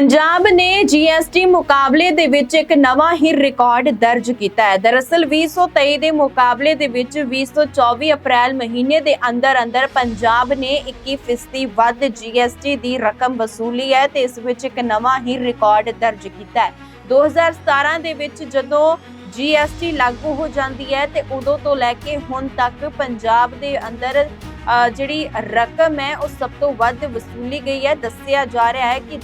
ਪੰਜਾਬ ਨੇ ਜੀਐਸਟੀ ਮੁਕਾਬਲੇ ਦੇ ਵਿੱਚ ਇੱਕ ਨਵਾਂ ਹੀ ਰਿਕਾਰਡ ਦਰਜ ਕੀਤਾ ਹੈ। ਦਰਅਸਲ 2023 ਦੇ ਮੁਕਾਬਲੇ ਦੇ ਵਿੱਚ 2024 ਅਪ੍ਰੈਲ ਮਹੀਨੇ ਦੇ ਅੰਦਰ ਅੰਦਰ ਪੰਜਾਬ ਨੇ 21% ਵੱਧ ਜੀਐਸਟੀ ਦੀ ਰਕਮ ਵਸੂਲੀ ਹੈ ਤੇ ਇਸ ਵਿੱਚ ਇੱਕ ਨਵਾਂ ਹੀ ਰਿਕਾਰਡ ਦਰਜ ਕੀਤਾ ਹੈ। 2017 ਦੇ ਵਿੱਚ ਜਦੋਂ ਜੀਐਸਟੀ ਲਾਗੂ ਹੋ ਜਾਂਦੀ ਹੈ ਤੇ ਉਦੋਂ ਤੋਂ ਲੈ ਕੇ ਹੁਣ ਤੱਕ ਪੰਜਾਬ ਦੇ ਅੰਦਰ ਜਿਹੜੀ ਰਕਮ ਹੈ ਉਹ ਸਭ ਤੋਂ ਵੱਧ ਵਸੂਲੀ ਗਈ ਹੈ। ਦੱਸਿਆ ਜਾ ਰਿਹਾ ਹੈ ਕਿ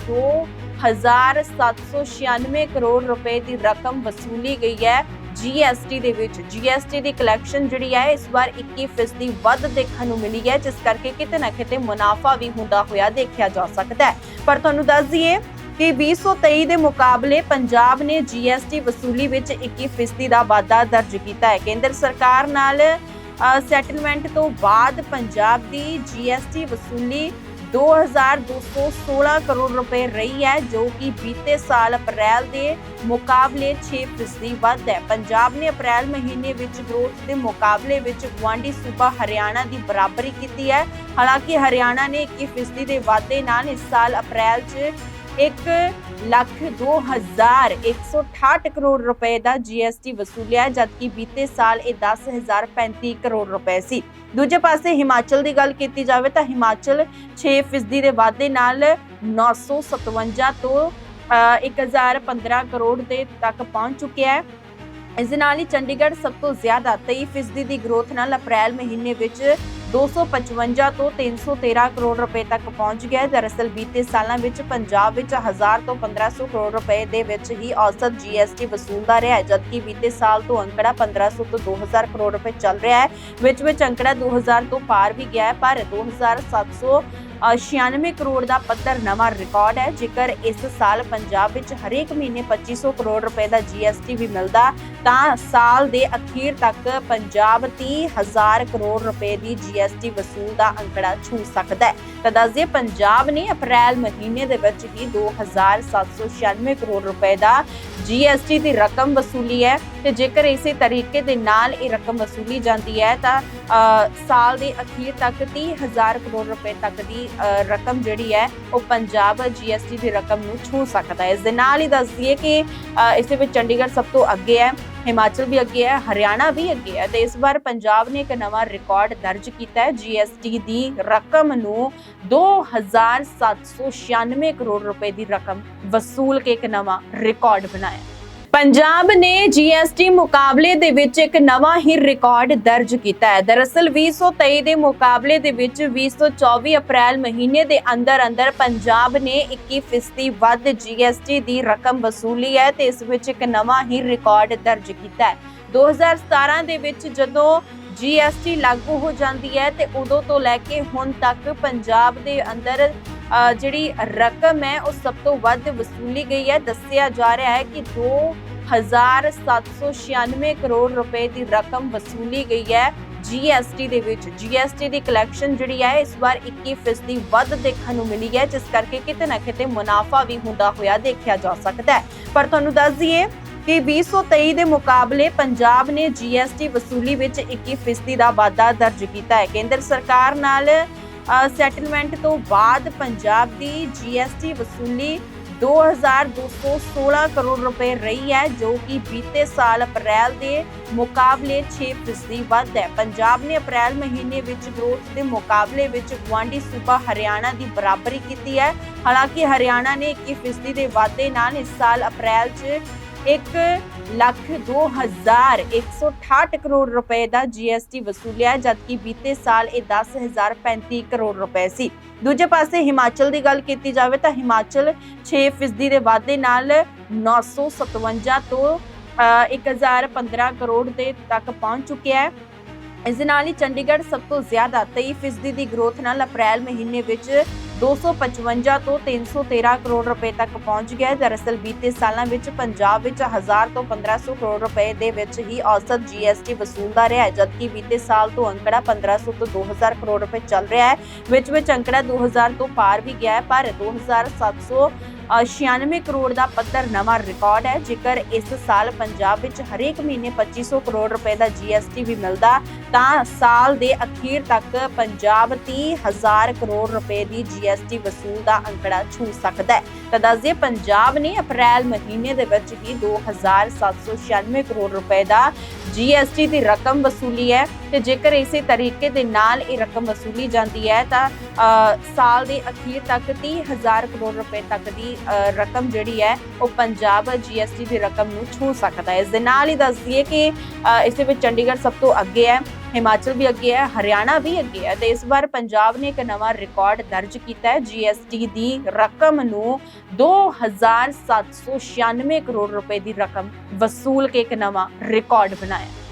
2796 ਕਰੋੜ ਰੁਪਏ ਦੀ ਰਕਮ ਵਸੂਲੀ ਗਈ ਹੈ ਜੀਐਸਟੀ ਦੇ ਵਿੱਚ। ਜੀਐਸਟੀ ਦੀ ਕਲੈਕਸ਼ਨ ਜਿਹੜੀ ਹੈ, ਇਸ ਵਾਰ 21% ਵੱਧ ਦੇਖਣ ਨੂੰ ਮਿਲੀ ਹੈ, ਜਿਸ ਕਰਕੇ ਕਿਤੇ ਨਾ ਕਿਤੇ ਮੁਨਾਫਾ ਵੀ ਹੁੰਦਾ ਹੋਇਆ ਦੇਖਿਆ ਜਾ ਸਕਦਾ ਹੈ। ਪਰ ਤੁਹਾਨੂੰ ਦੱਸ ਦਈਏ ਕਿ 2023 ਦੇ ਮੁਕਾਬਲੇ ਪੰਜਾਬ ਨੇ ਜੀਐਸਟੀ ਵਸੂਲੀ ਵਿੱਚ 21% ਦਾ ਵਾਧਾ ਦਰਜ ਕੀਤਾ ਹੈ। ਕੇਂਦਰ ਸਰਕਾਰ ਨਾਲ ਸੈਟਲਮੈਂਟ ਤੋਂ ਬਾਅਦ ਪੰਜਾਬ ਦੀ ਜੀਐਸਟੀ ਵਸੂਲੀ 2216 ਕਰੋੜ ਰੁਪਏ ਰਹੀ ਹੈ, ਜੋ ਕਿ ਬੀਤੇ ਸਾਲ ਅਪ੍ਰੈਲ ਦੇ ਮੁਕਾਬਲੇ 6% ਵੱਧ ਹੈ। ਪੰਜਾਬ ਨੇ ਅਪ੍ਰੈਲ ਮਹੀਨੇ ਵਿੱਚ ਗ੍ਰੋਥ ਦੇ ਮੁਕਾਬਲੇ ਵਿੱਚ ਗੁਆਂਢੀ ਸੂਬਾ ਹਰਿਆਣਾ ਦੀ ਬਰਾਬਰੀ ਕੀਤੀ ਹੈ। ਹਾਲਾਂਕਿ ਹਰਿਆਣਾ ਨੇ 21% ਦੇ ਵਾਧੇ ਨਾਲ ਇਸ ਸਾਲ ਅਪ੍ਰੈਲ 'ਚ 1 ਲੱਖ 2168 ਕਰੋੜ ਰੁਪਏ ਦਾ ਜੀਐਸਟੀ ਵਸੂਲਿਆ ਜਦਕਿ ਬੀਤੇ ਸਾਲ ਇਹ 10035 ਕਰੋੜ ਰੁਪਏ ਸੀ। ਦੂਜੇ ਪਾਸੇ ਹਿਮਾਚਲ ਦੀ ਗੱਲ ਕੀਤੀ ਜਾਵੇ ਤਾਂ ਹਿਮਾਚਲ 6% ਦੇ ਵਾਧੇ ਨਾਲ 957 ਤੋਂ ਅ, 1015 ਕਰੋੜ ਦੇ ਤੱਕ ਪਹੁੰਚ ਚੁੱਕਿਆ ਹੈ। ਇਸ ਦੇ ਨਾਲ ਹੀ ਚੰਡੀਗੜ੍ਹ ਸਭ ਤੋਂ ਜ਼ਿਆਦਾ 23% ਦੀ ਗਰੋਥ ਨਾਲ ਅਪ੍ਰੈਲ ਮਹੀਨੇ ਵਿੱਚ 255 ਤੋਂ 313 ਕਰੋੜ ਰੁਪਏ ਤੱਕ ਪਹੁੰਚ ਗਿਆ ਹੈ। ਦਰਅਸਲ ਬੀਤੇ ਸਾਲਾਂ ਵਿੱਚ ਪੰਜਾਬ ਵਿੱਚ 1000 ਤੋਂ 1500 ਕਰੋੜ ਰੁਪਏ ਦੇ ਵਿੱਚ ਹੀ ਔਸਤ ਜੀਐਸਟੀ ਵਸੂਲਦਾ ਰਿਹਾ ਹੈ, ਜਦਕਿ ਬੀਤੇ ਸਾਲ ਤੋਂ ਅੰਕੜਾ 1500 ਤੋਂ 2000 ਕਰੋੜ ਰੁਪਏ ਚੱਲ ਰਿਹਾ ਹੈ। ਵਿੱਚ ਵਿੱਚ ਅੰਕੜਾ 2000 ਤੋਂ ਪਾਰ ਵੀ ਗਿਆ ਹੈ, ਪਰ 2700 96 ਕਰੋੜ ਦਾ ਪੱਧਰ ਨਵਾਂ ਰਿਕਾਰਡ ਹੈ। ਜੇਕਰ ਇਸ ਸਾਲ ਪੰਜਾਬ ਵਿੱਚ ਹਰੇਕ ਮਹੀਨੇ 2500 ਕਰੋੜ ਰੁਪਏ ਦਾ ਜੀਐਸਟੀ ਵੀ ਮਿਲਦਾ, ਤਾਂ ਸਾਲ ਦੇ ਅਖੀਰ ਤੱਕ ਪੰਜਾਬ 30000 ਕਰੋੜ ਰੁਪਏ ਦੀ ਜੀਐਸਟੀ ਵਸੂਲ ਦਾ ਅੰਕੜਾ ਛੂ ਸਕਦਾ ਹੈ। ਤਾਂ ਦੱਸਦੇ ਪੰਜਾਬ ਨੇ ਅਪ੍ਰੈਲ ਮਹੀਨੇ ਦੇ ਵਿੱਚ ਹੀ 2796 ਕਰੋੜ ਰੁਪਏ ਦਾ ਜੀਐਸਟੀ ਦੀ ਰਕਮ ਵਸੂਲੀ ਹੈ। ਤੇ ਜੇਕਰ ਇਸੇ ਤਰੀਕੇ ਦੇ ਨਾਲ ਇਹ ਰਕਮ ਵਸੂਲੀ ਜਾਂਦੀ ਹੈ, ਤਾਂ ਸਾਲ ਦੇ ਅਖੀਰ ਤੱਕ 30000 ਕਰੋੜ ਰੁਪਏ ਤੱਕ ਦੀ ਅ, ਰਕਮ ਜਿਹੜੀ ਹੈ ਉਹ ਪੰਜਾਬ ਜੀਐਸਟੀ ਦੀ ਰਕਮ ਨੂੰ ਛੂ ਸਕਦਾ ਹੈ। ਇਸ ਦੇ ਨਾਲ ਹੀ ਦੱਸ ਦਈਏ ਕਿ ਇਸ ਦੇ ਵਿੱਚ ਚੰਡੀਗੜ੍ਹ ਸਭ ਤੋਂ ਅੱਗੇ ਹੈ ਹਿਮਾਚਲ ਵੀ ਅੱਗੇ ਹੈ ਹਰਿਆਣਾ ਵੀ ਅੱਗੇ ਹੈ। ਤੇ ਇਸ ਵਾਰ ਪੰਜਾਬ ਨੇ ਇੱਕ ਨਵਾਂ ਰਿਕਾਰਡ ਦਰਜ ਕੀਤਾ ਹੈ ਜੀਐਸਟੀ ਦੀ ਰਕਮ ਨੂੰ 2796 ਕਰੋੜ ਰੁਪਏ ਦੀ ਰਕਮ ਵਸੂਲ ਕੇ ਇੱਕ ਨਵਾਂ ਰਿਕਾਰਡ ਬਣਾਇਆ। ਪੰਜਾਬ ਨੇ ਜੀਐਸਟੀ ਮੁਕਾਬਲੇ ਦੇ ਵਿੱਚ ਇੱਕ ਨਵਾਂ ਹੀ ਰਿਕਾਰਡ ਦਰਜ ਕੀਤਾ ਹੈ। ਦਰਅਸਲ 2023 ਦੇ ਮੁਕਾਬਲੇ ਦੇ ਵਿੱਚ 2024 ਅਪ੍ਰੈਲ ਮਹੀਨੇ ਦੇ ਅੰਦਰ ਅੰਦਰ ਪੰਜਾਬ ਨੇ 21% ਵੱਧ ਜੀਐਸਟੀ ਦੀ ਰਕਮ ਵਸੂਲੀ ਹੈ ਤੇ ਇਸ ਵਿੱਚ ਇੱਕ ਨਵਾਂ ਹੀ ਰਿਕਾਰਡ ਦਰਜ ਕੀਤਾ ਹੈ। 2017 ਦੇ ਵਿੱਚ ਜਦੋਂ ਜੀਐਸਟੀ ਲਾਗੂ ਹੋ ਜਾਂਦੀ ਹੈ ਤੇ ਉਦੋਂ ਤੋਂ ਲੈ ਕੇ ਹੁਣ ਤੱਕ ਪੰਜਾਬ ਦੇ ਅੰਦਰ ਜਿਹੜੀ ਰਕਮ ਹੈ, ਉਹ ਸਭ ਤੋਂ ਵੱਧ ਵਸੂਲੀ ਗਈ ਹੈ। ਦੱਸਿਆ ਜਾ ਰਿਹਾ ਹੈ ਕਿ 2796 ਕਰੋੜ ਰੁਪਏ ਦੀ ਰਕਮ ਵਸੂਲੀ ਗਈ ਹੈ ਜੀਐਸਟੀ ਦੇ ਵਿੱਚ। ਜੀਐਸਟੀ ਦੀ ਕਲੈਕਸ਼ਨ ਜਿਹੜੀ ਹੈ, ਇਸ ਵਾਰ 21% ਵੱਧ ਦੇਖਣ ਨੂੰ ਮਿਲੀ ਹੈ, ਜਿਸ ਕਰਕੇ ਕਿਤੇ ਨਾ ਕਿਤੇ ਮੁਨਾਫਾ ਵੀ ਹੁੰਦਾ ਹੋਇਆ ਦੇਖਿਆ ਜਾ ਸਕਦਾ ਹੈ। ਪਰ ਤੁਹਾਨੂੰ ਦੱਸ ਦਈਏ ਕਿ 2023 ਦੇ ਮੁਕਾਬਲੇ ਪੰਜਾਬ ਨੇ ਜੀਐਸਟੀ ਵਸੂਲੀ ਵਿੱਚ 21% ਦਾ ਵਾਧਾ ਦਰਜ ਕੀਤਾ ਹੈ। ਕੇਂਦਰ ਸਰਕਾਰ ਨਾਲ ਸੈਟਲਮੈਂਟ ਤੋਂ ਬਾਅਦ ਪੰਜਾਬ ਦੀ ਜੀਐਸਟੀ ਵਸੂਲੀ 2216 ਕਰੋੜ ਰੁਪਏ ਰਹੀ ਹੈ, ਜੋ ਕਿ ਬੀਤੇ ਸਾਲ ਅਪ੍ਰੈਲ ਦੇ ਮੁਕਾਬਲੇ 6% ਵੱਧ ਹੈ। ਪੰਜਾਬ ਨੇ ਅਪ੍ਰੈਲ ਮਹੀਨੇ ਵਿੱਚ ਗ੍ਰੋਥ ਦੇ ਮੁਕਾਬਲੇ ਵਿੱਚ ਗੁਆਂਢੀ ਸੂਬਾ ਹਰਿਆਣਾ ਦੀ ਬਰਾਬਰੀ ਕੀਤੀ ਹੈ। ਹਾਲਾਂਕਿ ਹਰਿਆਣਾ ਨੇ 21% ਦੇ ਵਾਧੇ ਨਾਲ ਇਸ ਸਾਲ ਅਪ੍ਰੈਲ 'ਚ 1 ਲੱਖ 2168 ਕਰੋੜ ਰੁਪਏ ਦਾ ਜੀਐਸਟੀ ਵਸੂਲਿਆ ਜਦਕਿ ਬੀਤੇ ਸਾਲ ਇਹ 10035 ਕਰੋੜ ਰੁਪਏ ਸੀ। ਦੂਜੇ ਪਾਸੇ ਹਿਮਾਚਲ ਦੀ ਗੱਲ ਕੀਤੀ ਜਾਵੇ ਤਾਂ ਹਿਮਾਚਲ 6% ਦੇ ਵਾਧੇ ਨਾਲ 957 ਤੋਂ ਅ, 1015 ਕਰੋੜ ਦੇ ਤੱਕ ਪਹੁੰਚ ਚੁੱਕਿਆ ਹੈ। ਇਸ ਦੇ ਨਾਲ ਹੀ ਚੰਡੀਗੜ੍ਹ ਸਭ ਤੋਂ ਜ਼ਿਆਦਾ 23% ਦੀ ਗ੍ਰੋਥ ਨਾਲ ਅਪ੍ਰੈਲ ਮਹੀਨੇ ਵਿੱਚ 255 ਤੋਂ 313 ਕਰੋੜ ਰੁਪਏ ਤੱਕ ਪਹੁੰਚ ਗਿਆ ਹੈ। ਦਰਅਸਲ ਬੀਤੇ ਸਾਲਾਂ ਵਿੱਚ ਪੰਜਾਬ ਵਿੱਚ 1000 ਤੋਂ 1500 ਕਰੋੜ ਰੁਪਏ ਦੇ ਵਿੱਚ ਹੀ ਔਸਤ ਜੀਐਸਟੀ ਵਸੂਲਦਾ ਰਿਹਾ ਹੈ ਜਦਕਿ ਬੀਤੇ ਸਾਲ ਤੋਂ ਅੰਕੜਾ 1500 ਤੋਂ 2000 ਕਰੋੜ ਰੁਪਏ ਚੱਲ ਰਿਹਾ ਹੈ। ਵਿੱਚ ਵਿੱਚ ਅੰਕੜਾ 2000 ਤੋਂ ਪਾਰ ਵੀ ਗਿਆ ਹੈ ਪਰ 2700 ਅ, 96 ਕਰੋੜ ਦਾ ਪੱਧਰ ਨਵਾਂ ਰਿਕਾਰਡ ਹੈ। ਜੇਕਰ ਇਸ ਸਾਲ ਪੰਜਾਬ ਵਿੱਚ ਹਰੇਕ ਮਹੀਨੇ 2500 ਕਰੋੜ ਰੁਪਏ ਦਾ GST ਵੀ ਮਿਲਦਾ ਤਾਂ ਸਾਲ ਦੇ ਅਖੀਰ ਤੱਕ ਪੰਜਾਬ 30000 ਕਰੋੜ ਰੁਪਏ ਦੀ GST ਵਸੂਲ ਦਾ ਅੰਕੜਾ ਛੂ ਸਕਦਾ ਹੈ। ਤਾਂ ਦੱਸਦੇ ਪੰਜਾਬ ਨੇ ਅਪ੍ਰੈਲ ਮਹੀਨੇ ਦੇ ਵਿੱਚ ਹੀ 2796 ਕਰੋੜ ਰੁਪਏ ਦਾ GST ਦੀ ਰਕਮ ਵਸੂਲੀ ਹੈ ਤੇ ਜੇਕਰ ਇਸੇ ਤਰੀਕੇ ਦੇ ਨਾਲ ਇਹ ਰਕਮ ਵਸੂਲੀ ਜਾਂਦੀ ਹੈ, ਤਾਂ ਸਾਲ ਦੇ ਅਖੀਰ ਤੱਕ 30000 ਕਰੋੜ ਰੁਪਏ ਤੱਕ ਦੀ ਰਕਮ ਜਿਹੜੀ ਹੈ, ਉਹ ਪੰਜਾਬ GST ਦੀ ਰਕਮ ਨੂੰ ਛੂ ਸਕਦਾ ਹੈ। ਇਸ ਦੇ ਨਾਲ ਹੀ ਦੱਸ ਦਈਏ ਕਿ ਇਸ ਦੇ ਵਿੱਚ ਚੰਡੀਗੜ੍ਹ ਸਭ ਤੋਂ ਅੱਗੇ ਹੈ। ਹਿਮਾਚਲ ਵੀ ਅੱਗੇ ਹੈ, ਹਰਿਆਣਾ ਵੀ ਅੱਗੇ ਹੈ ਤੇ ਇਸ ਵਾਰ ਪੰਜਾਬ ਨੇ ਇੱਕ ਨਵਾਂ ਰਿਕਾਰਡ ਦਰਜ ਕੀਤਾ ਹੈ GST ਦੀ ਰਕਮ ਨੂੰ 2796 ਕਰੋੜ ਰੁਪਏ ਦੀ ਰਕਮ ਵਸੂਲ ਕੇ ਇੱਕ ਨਵਾਂ ਰਿਕਾਰਡ ਬਣਾਇਆ।